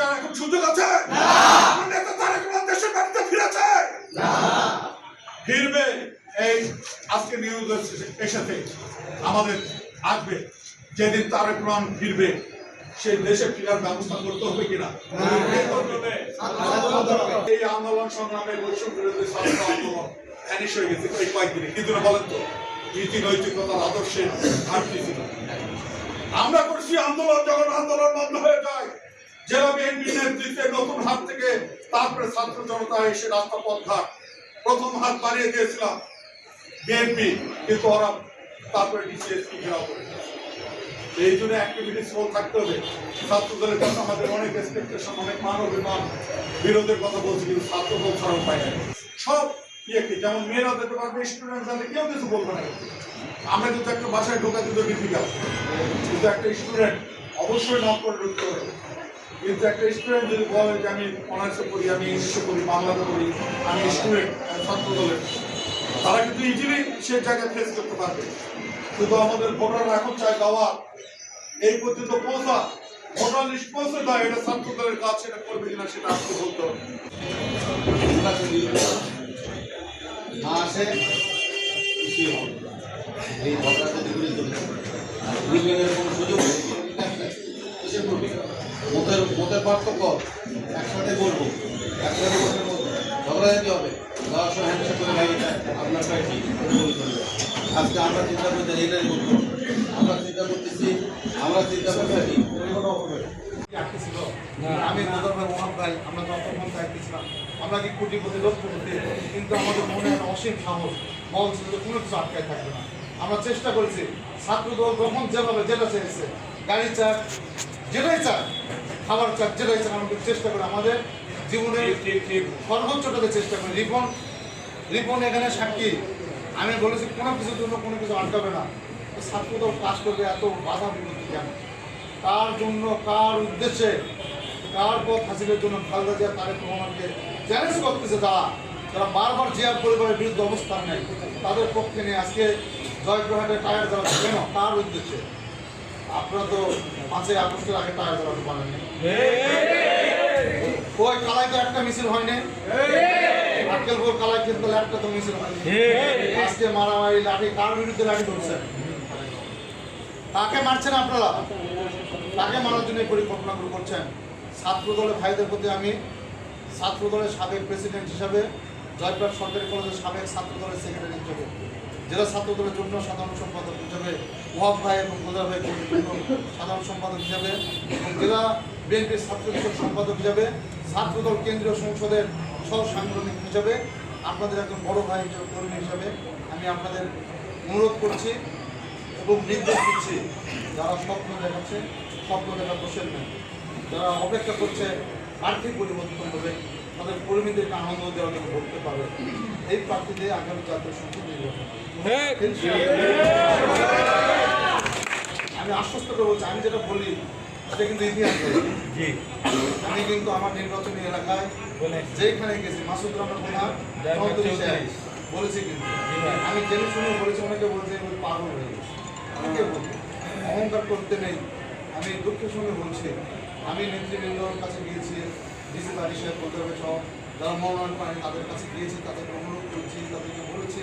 চার এখন সুযোগ আছে? নেতা রহমান দেশের বাড়িতে ফিরেছে? ফিরবে এই আজকে নিউজ আমাদের আসবে। যেদিন তারেক রহমান ফিরবে সেই দেশে ফেরার ব্যবস্থা করতে হবে কিনা? এই আন্দোলন সংগ্রামে বৈষম্য বিরোধী ছাত্র আন্দোলন ভ্যানিশ হয়ে গেছে এই কয়েকদিনে। কি জন্য বলেন তো? নীতি নৈতিকতার আদর্শে ঘাটতি ছিল আমরা করছি আন্দোলন যখন আন্দোলন বন্ধ হয়ে যায় নেতৃত্বে নতুন হাত থেকে তারপরে ছাত্র জনতা এসে রাস্তা প্রথম হাত বাড়িয়ে দিয়েছিলাম বিএনপি, কিন্তু ওরা তারপরে ডিসিএসপি ঘেরাও করে এই জন্য থাকতে হবে। ছাত্রদলের কাছে আমাদের অনেক এক্সপেকটেশন অনেক মান অভিমান। বিরোধের কথা বলছি, কিন্তু ছাত্র দল ছাড়া উপায় নাই। সব ইয়েকে, যেমন মেয়েরা যেতে পারবে স্টুডেন্ট যাতে কেউ কিছু বলবে না। আমরা কিন্তু একটা বাসায় ঢোকা কিন্তু ডিফিকাল্ট কিন্তু একটা স্টুডেন্ট অবশ্যই নক করে ঢুকতে হবে। কিন্তু একটা স্টুডেন্ট যদি বলে যে আমি অনার্সে পড়ি, আমি ইংলিশে পড়ি, বাংলাতে পড়ি, আমি স্টুডেন্ট ছাত্র দলের তারা কিন্তু ইজিলি সে জায়গায় ফেস করতে পারবে। শুধু আমাদের ভোটাররা এখন চায় দাওয়া। এই পর্যন্ত পৌঁছা, ভোটার লিস্ট পৌঁছে দেয়, এটা ছাত্র দলের কাজ, সেটা করবে কিনা সেটা আজকে বলতে হবে। না আসে এই ঘুরে চলেছে আর কোনো সুযোগ মতের পার্থক্য একসাথে বলব একসাথে ঝগড়া যেতে হবে করে ভাই আপনার আজকে আমরা চিন্তা করতে এটাই বলব আমরা চিন্তা করতেছি আমরা চিন্তা চাকরি ছিল আমি দুদর ভাই ভাই আমরা যতক্ষণ আমরা কি কোটিপতি লক্ষপতি কিন্তু আমাদের মনে একটা অসীম সাহস। ছিল কোনো কিছু আটকায় থাকবে না। আমরা চেষ্টা করেছি ছাত্রদল যখন যেভাবে যেটা চেয়েছে গাড়ি চাক যেটাই চাক খাবার যেটাই চাক আমরা চেষ্টা করি আমাদের জীবনে সর্বোচ্চটাকে চেষ্টা করি। রিপন রিপন এখানে সাক্ষী। আমি বলেছি কোনো কিছুর জন্য কোনো কিছু আটকাবে না। তো ছাত্রদল কাজ করবে এত বাধা বিপত্তি কেন? কার জন্য কার উদ্দেশ্যে কার পথ হাসিলের জন্য খালেদা জিয়া তারেক রহমানকে চ্যালেঞ্জ করতেছে তারা? তারা বারবার জিয়ার পরিবারের বিরুদ্ধে অবস্থান নেয়। তাদের পক্ষে নিয়ে আজকে জয়পুরহাটে টায়ার জ্বালাচ্ছে। কেন? কার উদ্দেশ্যে? আপনারা তো পাঁচই আগস্টের আগে টায়ার জ্বালাতে পারেননি ওই কালাই তো একটা মিছিল হয়নি। আক্কেলপুর কালাই কিন্তু একটা তো মিছিল হয়নি। আজকে মারামারি লাঠি কার বিরুদ্ধে লাঠি ধরছেন তাকে মারছেন আপনারা? তাকে মারার জন্য এই পরিকল্পনাগুলো করছেন? ছাত্র দলের ভাইদের প্রতি আমি ছাত্র দলের সাবেক প্রেসিডেন্ট হিসাবে জয়প্রাট সরকারি কলেজের সাবেক ছাত্র দলের সেক্রেটারি হিসাবে। জেলা ছাত্র দলের জন্য সাধারণ সম্পাদক হিসাবে ওয়াব ভাই এবং গোদার ভাই সাধারণ সম্পাদক হিসাবে এবং জেলা বিএনপির ছাত্র সম্পাদক হিসাবে ছাত্রদল কেন্দ্রীয় সংসদের সহ সাংগঠনিক হিসাবে আপনাদের একজন বড় ভাই হিসাবে, কর্মী হিসাবে আমি আপনাদের অনুরোধ করছি এবং নির্দেশ দিচ্ছি যারা স্বপ্ন দেখাচ্ছে, স্বপ্ন দেখা বসেন না যারা অপেক্ষা করছে, আর্থিক পরিবর্তন হবে। তাদের কর্মীদেরকে আনন্দ দেওয়ার জন্য করতে পারে এই প্রার্থীতে আগামী জাতীয় সংসদ নির্বাচন আমি আশ্বস্ত করে বলছি আমি যেটা বলি সেটা কিন্তু ইতিহাস আমি কিন্তু আমার নির্বাচনী এলাকায় যেখানে গেছি মাসুদ রহমান বলেছি কিন্তু। আমি জেনে শুনে বলেছি অনেকে বলছে পাগল হয়ে গেছি। অনেকে বলছে অহংকার করতে নেই। আমি দুঃখের সঙ্গে বলছি। আমি নেতৃবৃন্দর কাছে গিয়েছি। ডিসি বাড়ি সাহেব করতে হবে সব যারা মনোনয়ন পায় তাদের কাছে গিয়েছি, তাদেরকে অনুরোধ করেছি, তাদেরকে বলেছি